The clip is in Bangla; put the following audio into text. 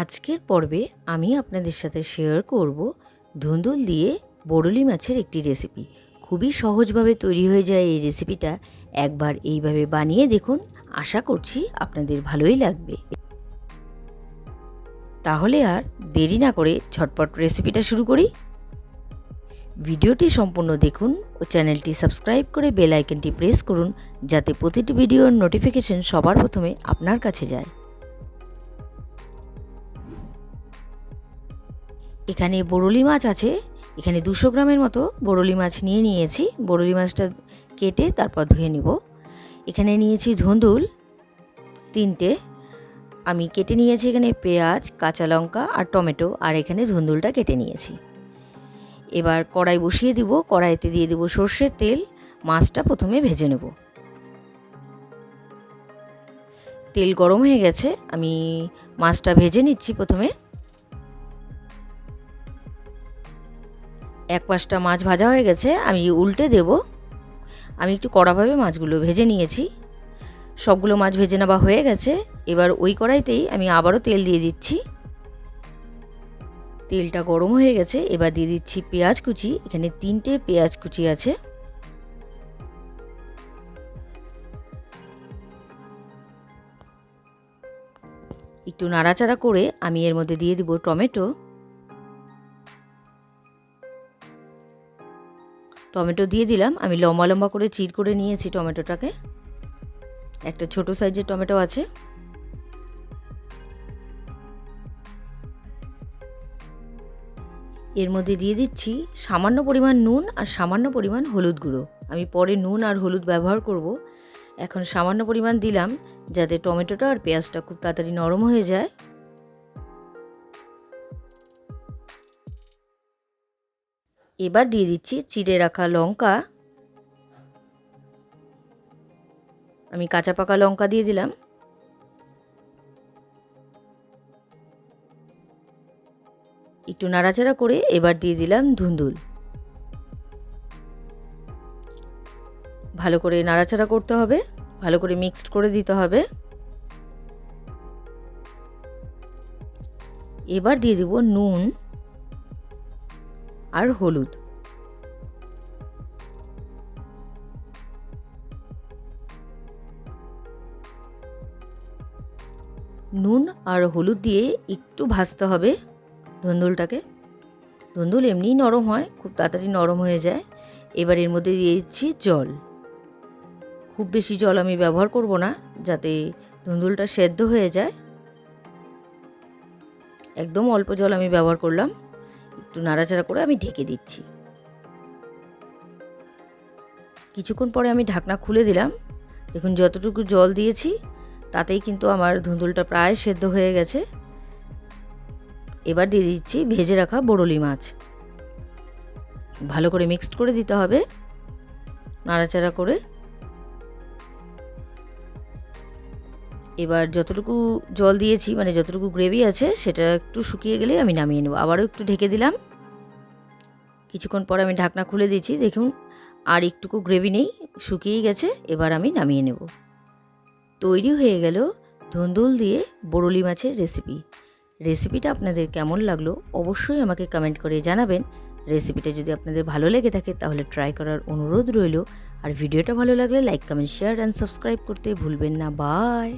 আজকের পর্বে আমি আপনাদের সাথে শেয়ার করব ধুন্দুল দিয়ে বড়লি মাছের একটি রেসিপি খুবই সহজভাবে তৈরি হয়ে যায় এই রেসিপিটা একবার এইভাবে বানিয়ে দেখুন, আশা করছি আপনাদের ভালোই লাগবে। তাহলে আর দেরি না করে ঝটপট রেসিপিটা শুরু করি। ভিডিওটি সম্পূর্ণ দেখুন ও চ্যানেলটি সাবস্ক্রাইব করে বেল আইকনটি প্রেস করুন, যাতে প্রতিটি ভিডিওর নোটিফিকেশন সবার প্রথমে আপনার কাছে যায়। এখানে বরলি মাছ আছে। এখানে দুশো গ্রামের মতো বরলি মাছ নিয়ে নিয়েছি। বরলি মাছটা কেটে তারপর ধুয়ে নেব। এখানে নিয়েছি ধুন্দুল তিনটে। আমি কেটে নিয়েছি এখানে পেঁয়াজ, কাঁচা লঙ্কা আর টমেটো। আর এখানে ধুন্দুলটা কেটে নিয়েছি। এবার কড়াই বসিয়ে দিব। কড়াইতে দিয়ে দেব সর্ষের তেল। মাছটা প্রথমে ভেজে নেব। তেল গরম হয়ে গেছে। আমি মাছটা ভেজে নিচ্ছি প্রথমে। এক পাশটা মাছ ভাজা হয়ে গেছে, আমি উল্টে দেব। আমি একটু কড়াভাবে মাছগুলো ভেজে নিয়েছি। সবগুলো মাছ ভেজে নেওয়া হয়ে গেছে। এবার ওই কড়াইতেই আমি আবারও তেল দিয়ে দিচ্ছি। তেলটা গরম হয়ে গেছে, এবার দিয়ে দিচ্ছি পেঁয়াজ কুচি। এখানে তিনটে পেঁয়াজ কুচি আছে। একটু নাড়াচাড়া করে আমি এর মধ্যে দিয়ে দিব টমেটো। টমেটো দিয়ে দিলাম। আমি লম্বা লম্বা করে চির করে নিয়েছি টমেটোটাকে। একটা ছোট সাইজের টমেটো আছে। এর মধ্যে দিয়ে দিচ্ছি সামান্য পরিমাণ নুন আর সামান্য পরিমাণ হলুদ গুঁড়ো। আমি পরে নুন আর হলুদ ব্যবহার করব। এখন সামান্য পরিমাণ দিলাম যাতে টমেটোটা আর পেঁয়াজটা খুব তাড়াতাড়ি নরম হয়ে যায়। এবার দিয়ে দিচ্ছি চিড়ে রাখা লঙ্কা। আমি কাঁচা পাকা লঙ্কা দিয়ে দিলাম। একটু নাড়াচাড়া করে এবার দিয়ে দিলাম ধুন্দুল। ভালো করে নাড়াচাড়া করতে হবে, ভালো করে মিক্সড করে দিতে হবে। এবার দিয়ে দেব নুন। আর হলুদ। নুন আর হলুদ দিয়ে একটু ভাজতে হবে ধুন্দুলটাকে। ধুন্দুল এমনিই নরম হয়, খুব তাড়াতাড়ি নরম হয়ে যায়। এবার এর মধ্যে দিয়ে দিচ্ছি জল। খুব বেশি জল আমি ব্যবহার করব না, যাতে ধুন্দুলটা সেদ্ধ হয়ে যায়। একদম অল্প জল আমি ব্যবহার করলাম। একটু নাড়াচাড়া করে আমি ঢেকে দিচ্ছি। কিছুক্ষণ পরে আমি ঢাকনা খুলে দিলাম। দেখুন, যতটুকু জল দিয়েছি, তাতেই কিন্তু আমার ধুন্দুলটা প্রায় সেদ্ধ হয়ে গেছে। এবার দিয়ে দিচ্ছি ভেজে রাখা বড়লি মাছ। ভালো করে মিক্সড করে দিতে হবে। নাড়াচাড়া করে এবার যতটুকু জল দিয়েছি মানে যতটুকু গ্রেভি আছে, সেটা একটু শুকিয়ে গেলে আমি নামিয়ে নেব। আবারও একটু ঢেকে দিলাম। কিছুক্ষণ পর আমি ঢাকনা খুলে দিয়েছি। দেখুন, আর একটুকু গ্রেভি নেই শুকিয়ে গেছে। এবার আমি নামিয়ে নেব। তৈরি হয়ে গেল ধুন্দুল দিয়ে বরলি মাছের রেসিপি রেসিপিটা আপনাদের কেমন লাগল অবশ্যই আমাকে কমেন্ট করে জানাবেন। রেসিপিটা যদি আপনাদের ভালো লেগে থাকে, তাহলে ট্রাই করার অনুরোধ রইল। আর ভিডিওটা ভালো লাগলে like comment share and subscribe করতে ভুলবেন না। বাই